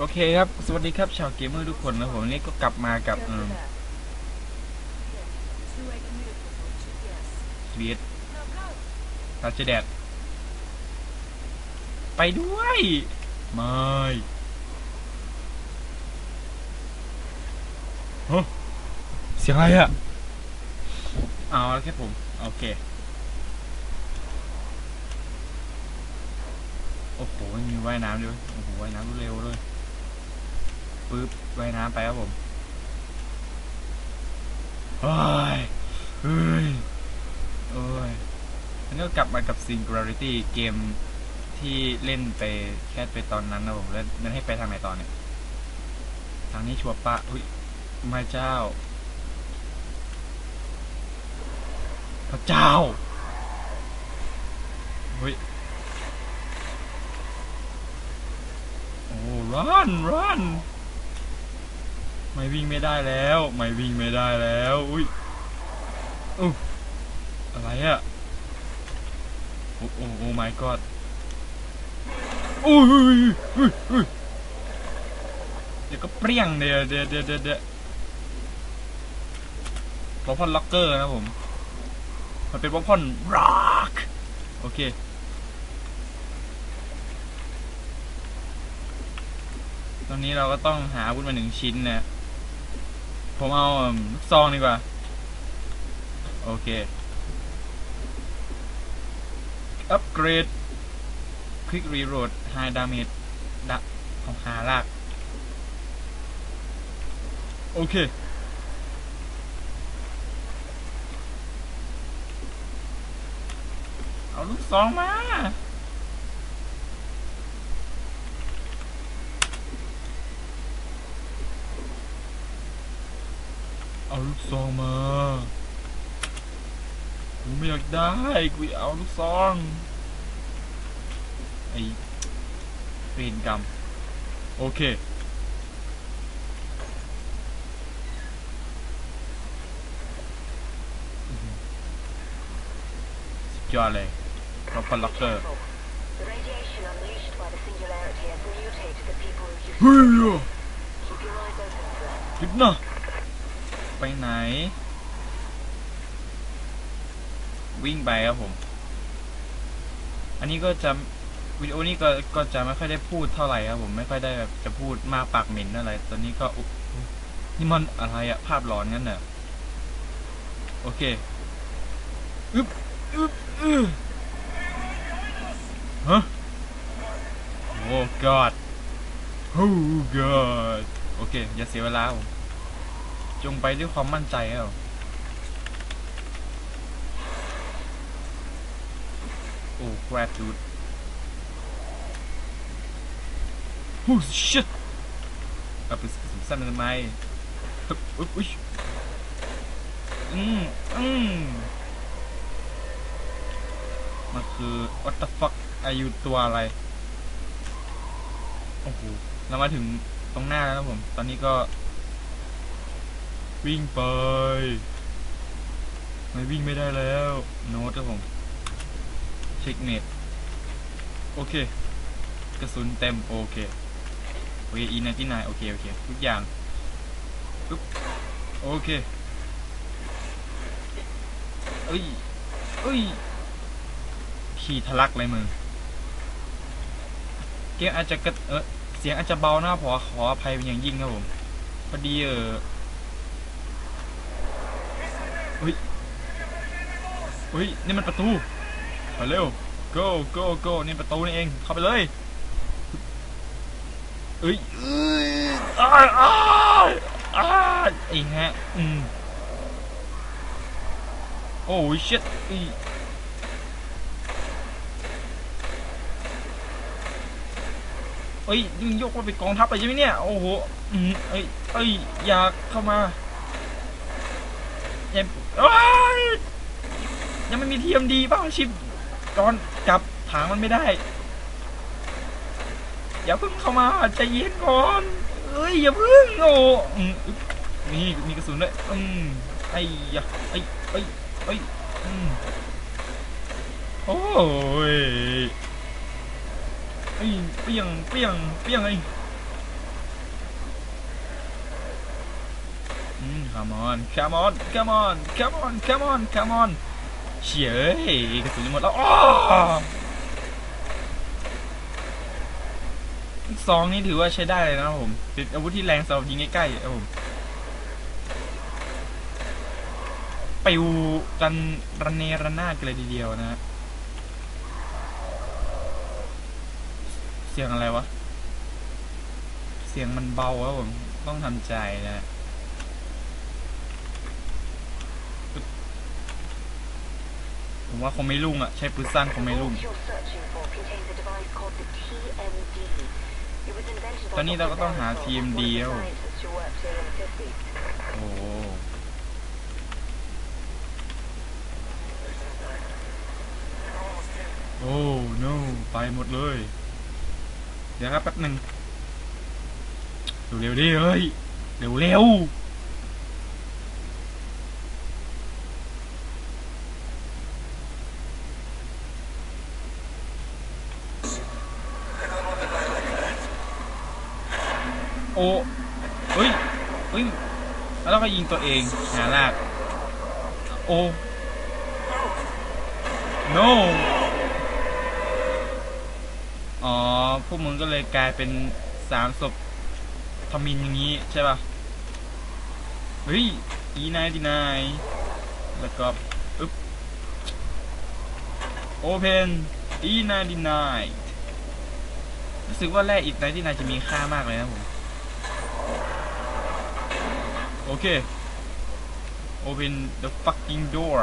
โอเคครับ สวัสดีครับชาวเกมเมอร์ทุกคนนะผมนี่ก็กลับมากับเออสวีทตาเจแดด ไปด้วย ไม่ฮะเสียงอะไรอะเอาแล้วแค่ผม โอเค โอ้โหมีว่ายน้ำด้วย โอ้โหว่ายน้ำเร็วเลย ปึ๊บว่ายน้ำไปครับผมเฮ้ยเฮ้ยเอ้ยแล้วก็กลับมากับ Singularity เกมที่เล่นไปแค่ไปตอนนั้นนะผมแล้วนั้นให้ไปทางไหนตอนเนี่ย ทางนี้ชัวปะอุ้ยมาเจ้า พระเจ้าเฮ้ยโอ้ run run ไม่วิ่งไม่ได้แล้ว ไม่วิ่งไม่ได้แล้ว อุ้ยอู้อะไรอะโอ้โอ้โอ้ my god อุ้ยอุ้ยอุ้ยอุ้ยเดี๋ยวก็เปรี้ยงเดี๋ยวเดี๋ยวเดี๋ยวเดี๋ยวเดี๋ยววอลพอนล็อกเกอร์นะผม มันเป็นวอลพอนร็อกโอเคตอนนี้เราก็ต้องหาอาวุธมาหนึ่งชิ้นนะ ผมเอาลูกซองดีกว่า โอเค อัปเกรดควิกรีโหลดไฮดาเมจดะของหาลาก โอเค เอาลูกซองมา เอาลูก ซองมากูไม่อยากได้กูอยากเอาลูกซองไอ้เวรกรรมโอเคสุดยอดเลยรอปล็อกเกอร์ The radiation unleashed by the singularity has mutated the people who use เฮ้ย Keep your eyes open for it. หยุดนะ ไปไหน วิ่งไปครับผม อันนี้ก็จะวิดีโอนี้ก็ก็จะไม่ค่อยได้พูดเท่าไหร่ครับผมไม่ค่อยได้แบบจะพูดมากปากเหม็นอะไร ตอนนี้ก็นี่มันอะไรอะภาพหลอนงั้นน่ะโอเคอึ๊บอึ๊บอึ๊บฮะโอ้ god โอ้ god โอเค อย่าเสียเวลาผม จงไปด้วยความมั่นใจครับโอ้ grab dude โอ้ shit เอาไปสั้นทำไมฮึบอุ๊ยอุ๊ยอืมอืมมันคือ what the fuck อายุตัวอะไร โอ้โห เรามาถึงตรงหน้าแล้วครับผม ตอนนี้ก็ วิ่งไปไม่วิ่งไม่ได้แล้ว โน้ตครับผม เช็คเน็ต โอเค กระสุนเต็ม โอเคโอเคอีนที่นายโอเค โอเค ทุกอย่างปึ๊บโอเคเอ้ยเอ้ย ขี่ทะลักเลยมึง เกมอาจจะกระเออเสียงอาจจะเบาหนะขอขออภัยเป็นอย่างยิ่งครับผม พอดีเออ เฮ้ยเฮ้ยนี่มันประตูไปเร็ว go go go นี่ประตูนี่เอง เข้าไปเลยเอ้ยเอ้ยอ้าอ้าอ้าไอ้ฮะอืมโอ้ย shit อีเอ้ยยิงยกมาเป็นกองทัพเลยใช่ไหมเนี่ย โอ้โห อืมเอ้ยเอ้ย อยากเข้ามาอย่า ยยังไม่มีทีมดีป่ะชิปก่อนกลับถางมันไม่ได้ อย่าเพิ่งเข้ามาใจเย็นก่อนเอ้ยอย่าเพิ่งโอ้อืมอึ๊บนี่มีกระสุนด้วยอืมไอ้ยะไอ้ไอ้ไอ้อืมโอ้ยเอ้เปียงเปียงเปียงไอ้ อืม come on come on come on come on come on come on เฉียเอ้ยกระสุนหมดแล้วอ้อซองนี่ถือว่าใช้ได้เลยนะครับผมเป็นอาวุธที่แรงสำหรับยิงใกล้ๆครับผมปิวกันระเนระนาดกันเลยทีเดียวนะฮะเสียงอะไรวะ เสียงมันเบาครับผม ต้องทำใจนะฮะ ผมว่าคงไม่รุ่งอะ ใช้ปืนสั้นคงไม่รุ่ง ตอนนี้เราก็ต้องหา TMD แล้วโอ้โอ้ no ไปหมดเลย เดี๋ยวครับแป๊บหนึ่งเร็วๆดิเฮ้ย เร็วๆ โอ้ เฮ้ย เฮ้ย แล้วเราก็ยิง ตัวเองหาลาก โอ้ no อ๋อ พวกมึงก็เลยกลายเป็นสามศพทมินอย่างนี้ใช่ป่ะ เฮ้ย อีนายดีนาย แล้วก็อึ๊บโอเพนอีนายดีนายรู้สึกว่าแร่อีกนายที่นายจะมีค่ามากเลยนะผม โอเค open the fucking door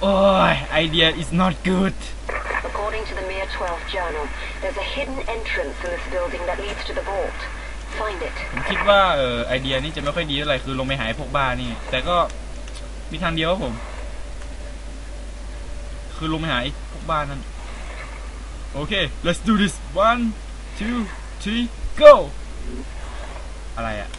โอ้ย idea is not good According to the Mir 12 journal, there's a hidden entrance in this building that leads to the vault. Find it. ผมคิดว่าเออไอเดียนี้จะไม่ค่อยดีเท่าไหร่คือลงไปหายพวกบ้านี่ แต่ก็มีทางเดียวครับผม คือลงไปหาไอ้พวกบ้านนั้นโอเค let's do this one two three go อะไรอะ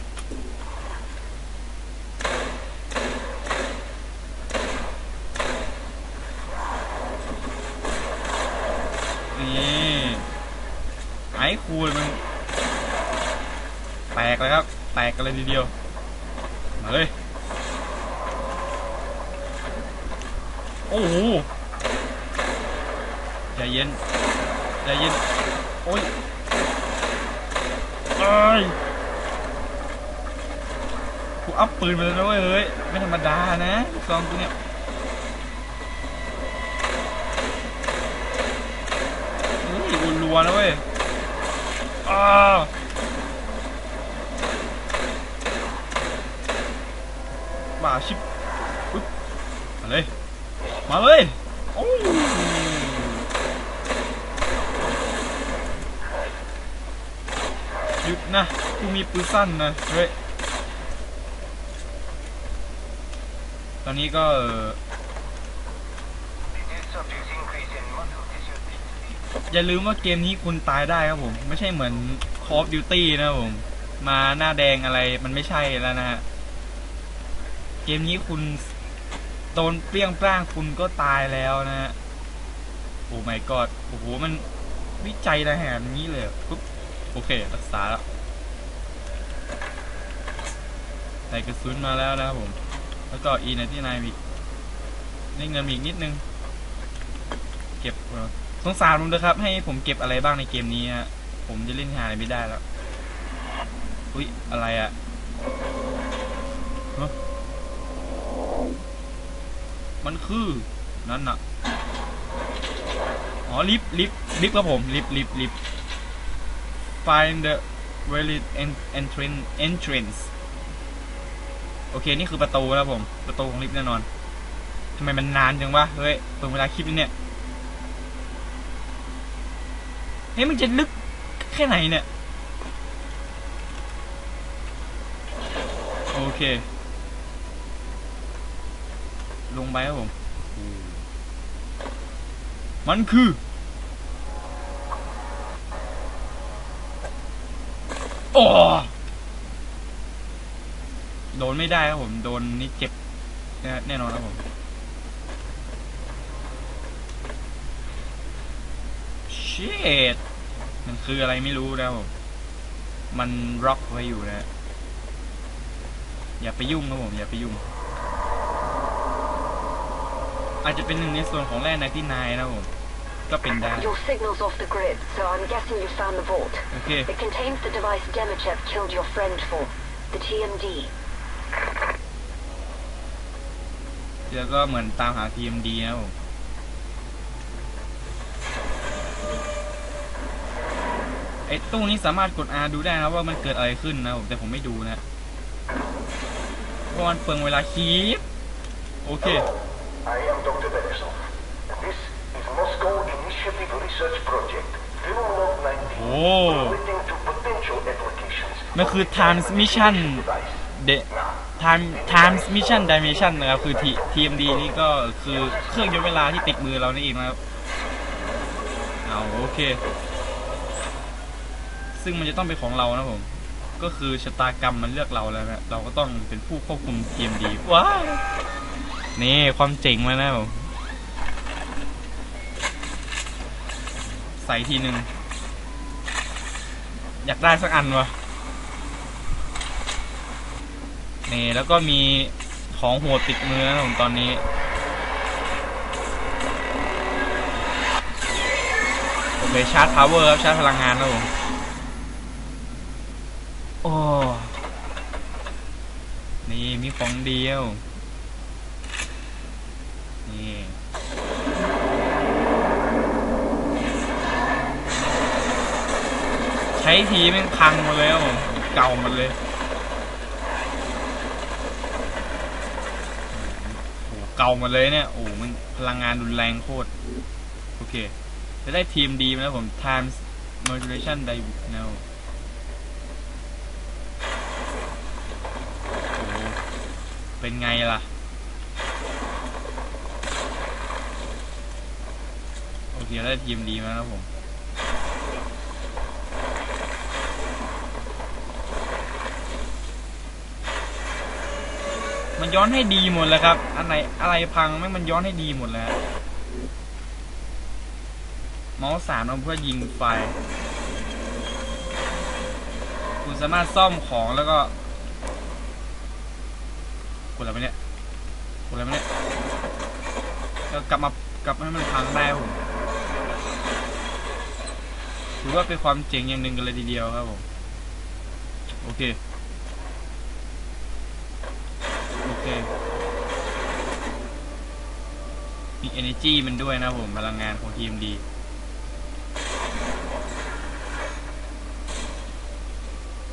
นี่ไอ้ คูลมันแตกเลยครับ แตกกันเลยทีเดียวมาเลยโอ้โหใจเย็นใจเย็นโอ้ยเอ้ยกูอัพปืนมาแล้วเว้ยเฮ้ยไม่ธรรมดานะลูกซองกูเนี่ยเฮ้ยอุ่นรัวนะเว้ย อ้ามาชิบปึ๊บมาเลย มาเลยโอ้หยุดนะกูมีปืนสั้นนะเฮ้ย ตอนนี้ก็ อย่าลืมว่าเกมนี้คุณตายได้ครับผม ไม่ใช่เหมือน Call of Duty นะครับผม มาหน้าแดงอะไรมันไม่ใช่แล้วนะฮะ เกมนี้คุณโดนเปรี้ยงปร้างคุณก็ตายแล้วนะฮะ โอ้ my god โอ้โห มันวิจัยระแหงนี้เลยปุ๊บโอเค รักษาแล้วใส่กระสุนมาแล้วนะครับผม แล้วก็อีในที่นายมีได้เงินอีกนิดนึง เก็บ สงสารผมนะครับ ให้ผมเก็บอะไรบ้างในเกมนี้ฮะผมจะเล่นหาอะไรไม่ได้แล้ว อุ้ยอะไรอะมันคือ นั่นน่ะ อ๋อ ลิฟลิฟลิฟครับผม ลิฟลิฟลิฟ find the valid entrance entrance โอเค นี่คือประตูนะครับผม ประตูของลิฟต์แน่นอนทำไมมันนานจังวะ เฮ้ยเปิดเวลาคลิปนี้เนี่ย เฮ้ยมันจะลึกแค่ไหนเนี่ย โอเค ลงไปครับผม มันคือ โอ้โดนไม่ได้ครับผม โดนนี่เจ็บแน่แน่นอนครับผมเชด มันคืออะไรไม่รู้นะครับผมมันร็อกไว้อยู่นะอย่าไปยุ่งครับผม อย่าไปยุ่ง อาจจะเป็นหนึ่งในส่วนของแร่ในที่นายนะครับผมก็เป็นได้ Your signal's off the grid, so I'm guessing you found the vault. โอเค It contains the device Demichev killed your friend for, the TMD. แล้วก็เหมือนตามหา TMD นะครับผม ไอ้ตู้นี้สามารถกด R ดูได้นะว่ามันเกิดอะไรขึ้นนะผมแต่ผมไม่ดูนะเพราะมันเปลืองเวลาคีบโอเค I am Dr. Beresov. This is Moscow Initiative Research Project. Film Log 19. โอ้ Relating to potential applications. มันคือ transmission Device. เด time transmission dimension นะครับคือ T- TMD นี่ก็คือเครื่องย้อนเวลาที่ติดมือเรานี่เองนะครับเอาโอเค ซึ่งมันจะต้องเป็นของเรานะผม ก็คือชะตากรรมมันเลือกเราแล้วนะเราก็ต้องเป็นผู้ควบคุม TMD ว้านี่ความเจ๋งเลยนะผมใส่ทีหนึ่งอยากได้สักอันวะนี่แล้วก็มีของโหดติดมือนะผมตอนนี้โอเคชาร์จพาวเวอร์ครับชาร์จพลังงานนะผม โอ้ นี่มีของเดียว นี่ใช้ทีม่งพังหมดเลยครับผมเก่าหมดเลยโอ้โหเก่าหมดเลยเนี่ยโอ้โหมันพลังงานรุนแรงโคตร โอเค จะได้ทีมดีมาแล้วผม times modulation d i นะโอ้โห เป็นไงล่ะ โอเคได้ทีมดีมาแล้วผมมันย้อนให้ดีหมดแล้วครับ อันไหนอะไรพังแม่งมันย้อนให้ดีหมดแล้วเมาส์สามเอาเพื่อยิงไฟ คุณสามารถซ่อมของแล้วก็ กดอะไรไปเนี่ยกดอะไรไปเนี่ยแล้วกลับมากลับให้มันพังได้ผมถือว่าเป็นความเจ๋งอย่างหนึ่งกันเลยทีเดียวครับผมโอเคโอเคมี energy มันด้วยนะผมพลังงานของทีมดี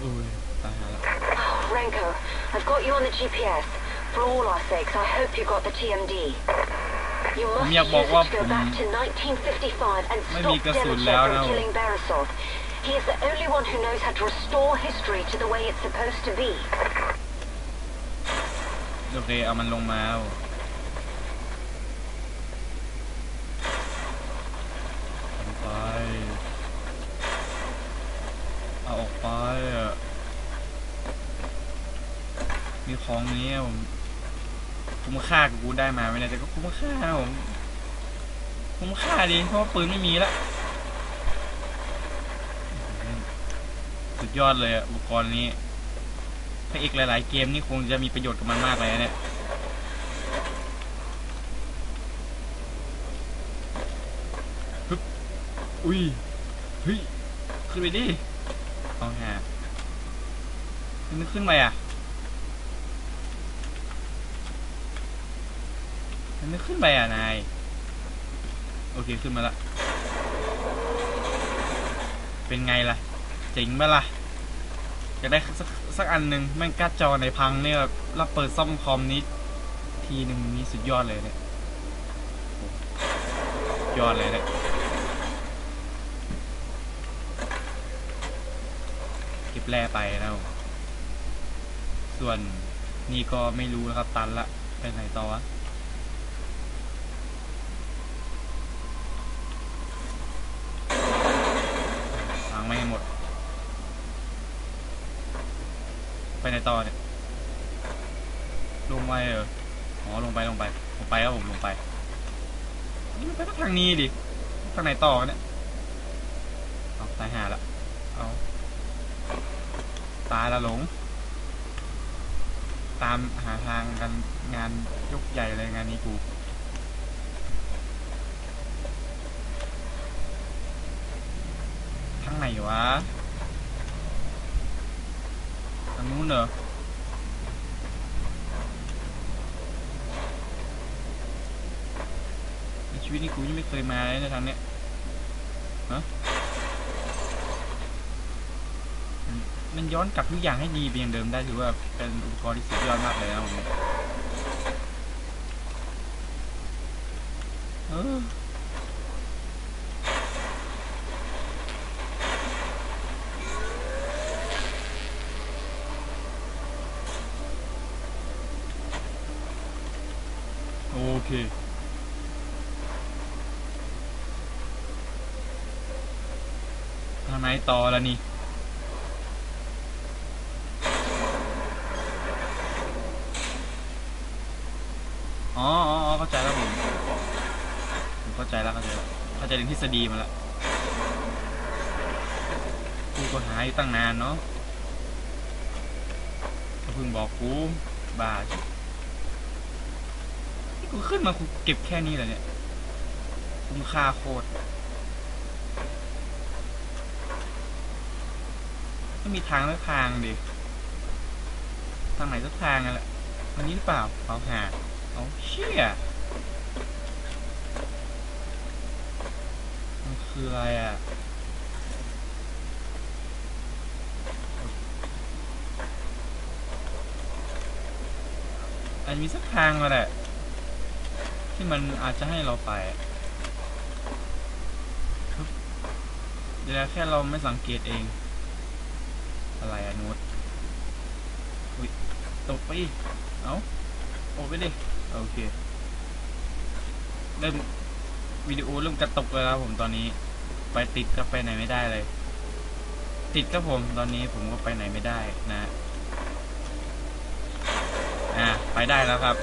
อุ้ยตายหาละ Oh, Renko, I've got you on the GPS. For all our sakes, I hope you got the TMD. You must ผมอยาก use บอก it ว่า to ผ go ม back to 1955 and ไม่ stop มีกระสุน Demichev แล้ว from นะ killing Beresov. He is the only one who knows how to restore history to the way it's supposed to be. โอเค เอามันลงมาเอาเอาไป เอาออกไปอะมีของนี้ผม คุ้มค่ากับกูได้มาไม่ได้แต่ก็คุ้มค่าผมคุ้มค่าดีเพราะว่าปืนไม่มีละสุดยอดเลยอุปกรณ์นี้ ถ้าอีกหลาย ๆ เกมนี่คงจะมีประโยชน์กับมันมากเลยเนี่ยฮึบอุ้ยเฮ้ยขึ้นไปดิเอาฮะมันขึ้นไปอะ มันไม่ขึ้นไปอะนาย โอเคขึ้นมาละ เป็นไงล่ะ เจ๋งไหมล่ะอยากได้สักสักอันหนึ่งแม่งการ์ดจอในพังเนี่ยแบบเปิดซ่อมคอมนี้ ทีหนึ่งนี่สุดยอดเลยเนี่ยยอดเลยเนี่ยเก็บแร่ไปแล้วส่วนนี่ก็ไม่รู้นะครับตันละไปไหนต่อวะพังไม่ให้หมด ไปในต่อเนี่ยลงไปเหรออ๋อลงไปลงไปลงไปครับผมลงไปนี่มันไปทางนี้ดิทางไหนต่อกันเนี่ยเอาตายหาละเอาตายละหลง ตามหาทางกันงานยกใหญ่เลยงานนี้กูทางไหนวะ ทาง นเหรอชีวิตนี้กูยังไม่เคยมาเลยในะทางเนี้ยฮะมันย้อนกลับทุกอย่างให้ดีไปอย่างเดิมได้ถือว่าเป็นอุปกรณ์ที่สุดยอดมากเลยนะผมเออ เค ทางไหนต่อแล้วนี่อ๋ออ๋ออ๋อเข้าใจแล้วผมผมเข้าใจแล้วเข้าใจแล้วเข้าใจถึงทฤษฎีมาแล้วกูก็หาอยู่ตั้งนานเนาะเพิ่งบอกกูบ้า กูขึ้นมากูเก็บแค่นี้เหรอเนี่ยคุ้มค่าโคตรไม่มีทางสักทางดิทางไหนสักทางนั่นแหละอันนี้หรือเปล่าเอาหาเอาเชี่ยมันคืออะไรอะอันมีสักทางมาแหละ ที่มันอาจจะให้เราไปเดี๋ยวแค่เราไม่สังเกตเอง อะไรอะนูตอุ้ยตกไปอีกเอาโอ้ไปดิโอเค เริ่มวิดีโอเริ่มกระตกแล้วผมตอนนี้ ไปติดก็ไปไหนไม่ได้เลย ติดก็ผมตอนนี้ผมก็ไปไหนไม่ได้นะ อ่า ไปได้แล้วครับ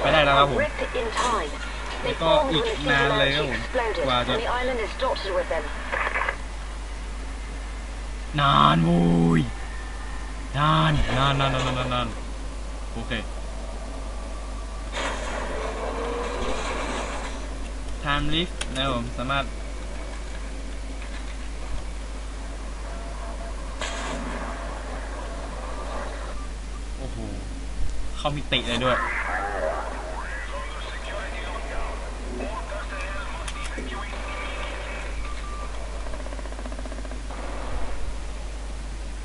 ไปได้แล้วครับผม A rift in time. They แล้วก็ formed อีก when a นานเลย singularity ครับผม exploded, กว่าจะ and the island is dotted with them. นานโว้ยนานนานนานนานนานนานโอเค time lift นะครับผมสามารถ โอ้โห เข้ามิติเลยด้วย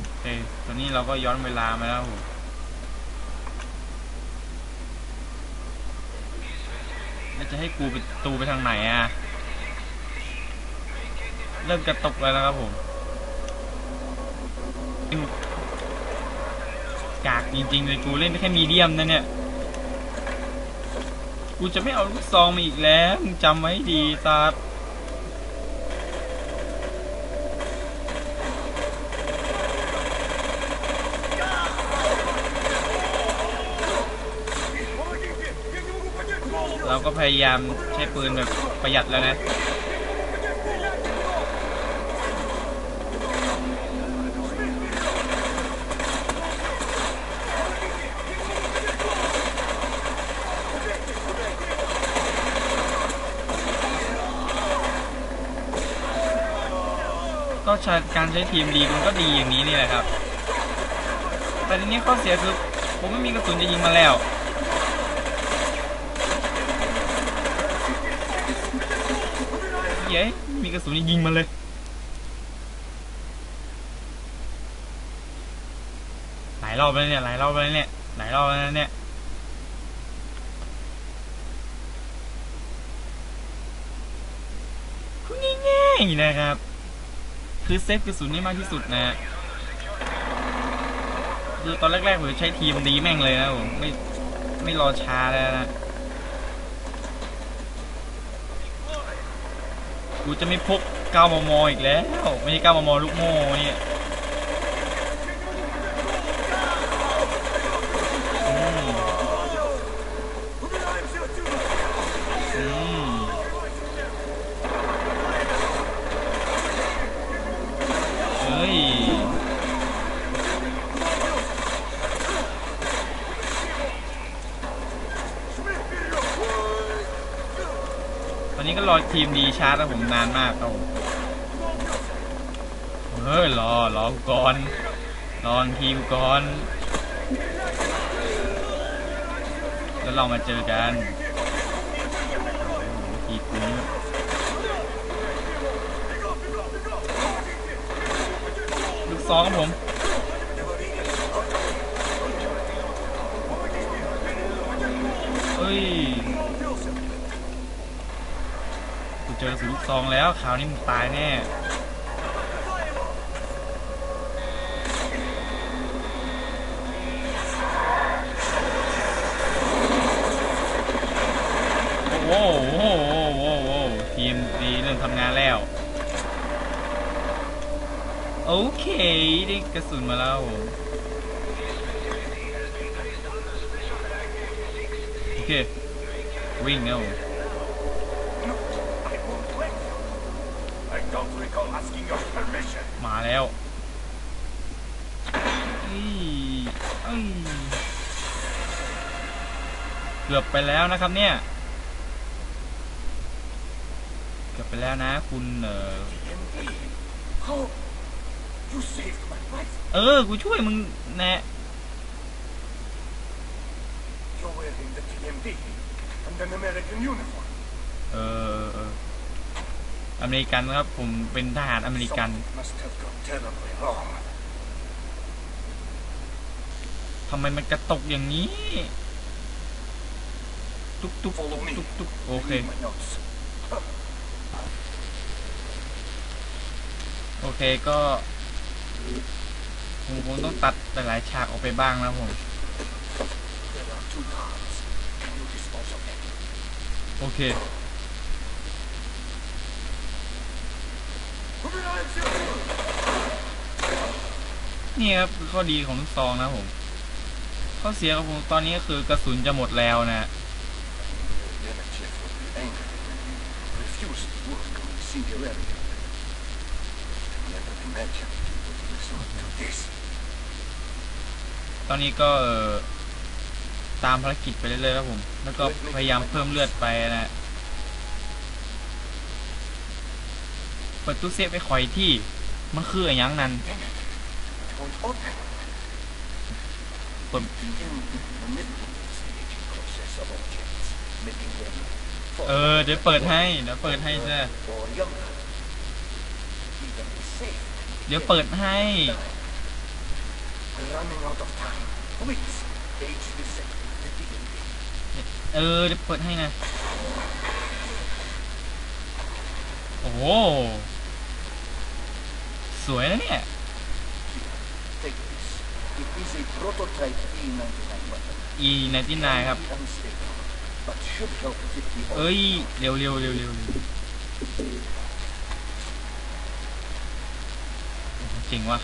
โอเคตอนนี้เราก็ย้อนเวลามาแล้วผมแล้วจะให้กูไปตูไปทางไหนอะ เริ่มกระตกแล้วนะครับผมอ กากจริงๆเลยกูเล่นได้แค่มีเดียมนะเนี่ย กูจะไม่เอาลูกซองมาอีกแล้วมึงจำไว้ให้ดีซาเราก็พยายามใช้ปืนแบบประหยัดแล้วนะ ก็ใช้การใช้ทีมดีมันก็ดีอย่างนี้นี่แหละครับ แต่ทีนี้ข้อเสียคือผมไม่มีกระสุนจะยิงมาแล้วเย้มีกระสุนยิงมันเลยหลายรอบแล้วเนี่ยหลายรอบแล้วเนี่ยหลายรอบแล้วเนี่ยคุณง่ายๆนะครับ คือเซฟกระสุนได้มากที่สุดนะคือตอนแรกๆผมใช้ทีมดีแม่งเลยนะผมไม่ไม่รอช้าแล้วนะกูจะไม่พก9มมอีกแล้ว ไม่ใช่9มมลูกโม่เนี่ยอืมอืม ตอนนี้ก็รอทีมดีชาร์จแล้วผมนานมากเอาเฮ้ยรอรอก่อนรอทีมก่อน แล้วเรามาเจอกันทีกูนี่ลูกซองครับผม เฮ้ย กู เจอสุลูกซองแล้วคราวนี้มึงตายแน่โอ้โหโอ้โหโอ้โหโอ้โหทีมดีเริ่มทำงานแล้ว โอเค ได้กระสุนมาแล้วโอเค วิ่งแล้ว มาแล้วเอ้ยเอ้ยเกือบไปแล้วนะครับเนี่ย เกือบไปแล้วนะ คุณเออ TMD. How? You saved my life. เออ กูช่วยมึงแน่ You're wearing the TMD and an American uniform. เออเออ อเมริกันครับ ผมเป็นทหารอเมริกัน ทำไมมันกระตกอย่างนี้ ตุ๊กตุ๊กตุ๊กตุ๊กโอเค โอเคก็ ผมคงต้องตัดหลายๆฉากออกไปบ้างแล้วผม โอเค นี่ครับคือข้อดีของลูกซองนะผม ข้อเสียของผมตอนนี้ก็คือกระสุนจะหมดแล้วนะ ตอนนี้ก็ตามภารกิจไปเรื่อยๆครับผม แล้วก็พยายามเพิ่มเลือดไปนะ ปิดตู้เซฟไปคอยที่ มันคืออะไรยังนั้นเปิดเออ เดี๋ยวเปิดให้ เดี๋ยวเปิดให้จ้ะเดี๋ยวเปิดให้ เออ เดี๋ยวเปิดให้นะ โอ้ สวยนะเนี่ย e 9 9ครับ เอ้ย เร็วเร็วเร็วเร็วจริงวะ